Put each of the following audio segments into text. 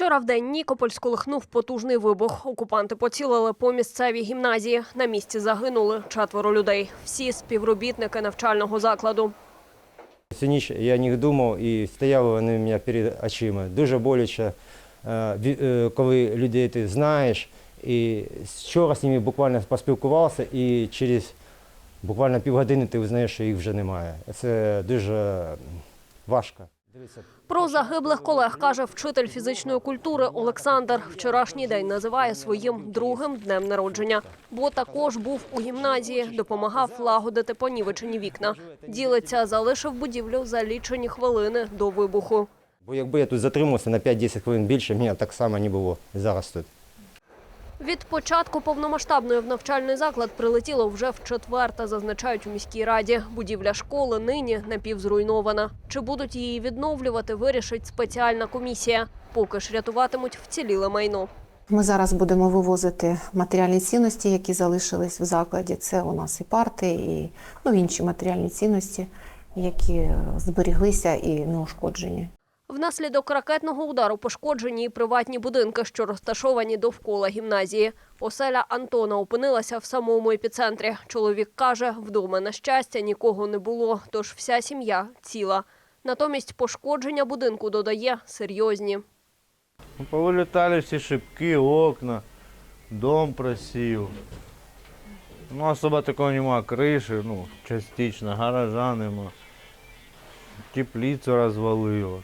Вчора в день Нікополь сколихнув потужний вибух. Окупанти поцілили по місцевій гімназії. На місці загинули четверо людей. Всі співробітники навчального закладу. Всю ніч я них думав і стояли вони в мене перед очима. Дуже боляче, е, е, коли людей ти знаєш. І вчора з ними буквально поспілкувався, і через буквально півгодини ти знаєш, що їх вже немає. Це дуже важко. Про загиблих колег каже вчитель фізичної культури Олександр. Вчорашній день називає своїм другим днем народження, бо також був у гімназії, допомагав лагодити понівечені вікна. Ділиться, залишив будівлю за лічені хвилини до вибуху. Бо якби я тут затримався на 5-10 хвилин більше, мене так само не було зараз тут. Від початку повномасштабної в навчальний заклад прилетіло вже в четверте, зазначають у міській раді. Будівля школи нині напівзруйнована. Чи будуть її відновлювати, вирішить спеціальна комісія. Поки ж рятуватимуть вціліле майно. Ми зараз будемо вивозити матеріальні цінності, які залишились в закладі. Це у нас і парти, і ну, інші матеріальні цінності, які зберіглися і не ушкоджені. Внаслідок ракетного удару пошкоджені і приватні будинки, що розташовані довкола гімназії. Оселя Антона опинилася в самому епіцентрі. Чоловік каже, вдома на щастя нікого не було, тож вся сім'я ціла. Натомість пошкодження будинку додає серйозні. Ну, Повилітали всі шибки, окна, дом просів. Ну, особо такого нема. Криші, ну, частично, гаража нема. Теплицю розвалило.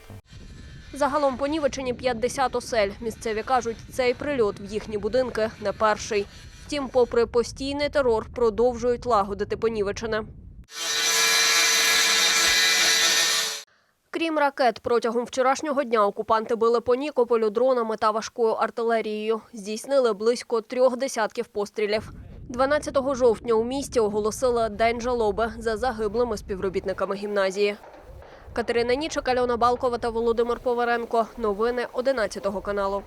Загалом понівечені 50 осель. Місцеві кажуть, цей прильот в їхні будинки не перший. Втім, попри постійний терор, продовжують лагодити понівечене. Крім ракет, протягом вчорашнього дня окупанти били по Нікополю дронами та важкою артилерією. Здійснили близько трьох десятків пострілів. 12 жовтня у місті оголосили День жалоби за загиблими співробітниками гімназії. Катерина Нічок, Альона Балкова та Володимир Поваренко. Новини 11 каналу.